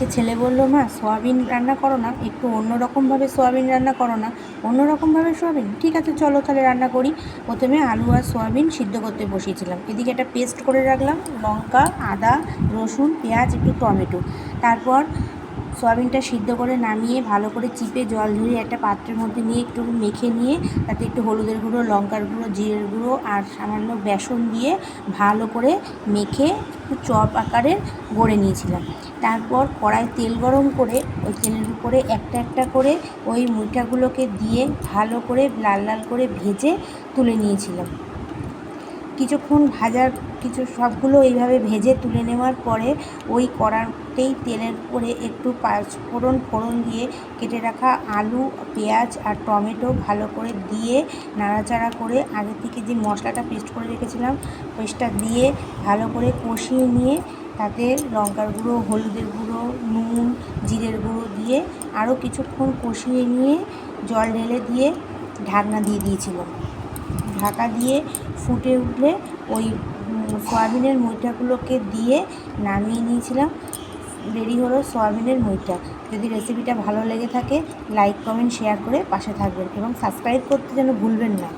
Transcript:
আজকে ছেলে বলল, মা, সোয়াবিন রান্না করো না, একটু অন্য রকমভাবে সোয়াবিন রান্না করো না। অন্য রকমভাবে সোয়াবিন? ঠিক আছে, চলো তাহলে রান্না করি। প্রথমে আলু আর সোয়াবিন সিদ্ধ করতে বসিয়েছিলাম। এদিকে একটা পেস্ট করে রাখলাম, লঙ্কা, আদা, রসুন, পেঁয়াজ, একটু টমেটো। তারপর সোয়াবিনটা সিদ্ধ করে নামিয়ে ভালো করে চিপে জল ঝরিয়ে একটা পাত্রের মধ্যে নিয়ে একটু মেখে নিয়ে, তাতে একটু হলুদের গুঁড়ো, লঙ্কার গুঁড়ো, জিরের গুঁড়ো আর সামান্য বেসন দিয়ে ভালো করে মেখে একটু চপ আকারে গড়ে নিয়েছিলাম। তারপর কড়াই তেল গরম করে ওই তেলের উপরে একটা একটা করে ওই মুইঠাগুলোকে দিয়ে ভালো করে লাল লাল করে ভেজে তুলে নিয়েছিলাম। কিছুক্ষণ ভাজার কিছু সবগুলো এইভাবে ভেজে তুলে নেওয়ার পরে ওই কড়াতেই তেলের উপরে একটু পাঁচফোড়ন ফোড়ন দিয়ে কেটে রাখা আলু, পেঁয়াজ আর টমেটো ভালো করে দিয়ে নাড়াচাড়া করে আগে থেকে যে মশলাটা পেস্ট করে রেখেছিলাম, পেস্টটা দিয়ে ভালো করে কষিয়ে নিয়ে তাতে লঙ্কার গুঁড়ো, হলুদের গুঁড়ো, নুন, জিরের গুঁড়ো দিয়ে আরও কিছুক্ষণ কষিয়ে নিয়ে জল ঢেলে দিয়ে ঢাকনা দিয়ে দিয়েছিলাম। ঢাকা দিয়ে ফুটে উঠলে ওই সয়াবিনের মইটাগুলোকে দিয়ে নামিয়ে নিয়েছিলাম। রেডি হলো সয়াবিনের মইটা যদি রেসিপিটা ভালো লেগে থাকে লাইক কমেন্ট শেয়ার করে পাশে থাকবেন এবং সাবস্ক্রাইব করতে যেন ভুলবেন না।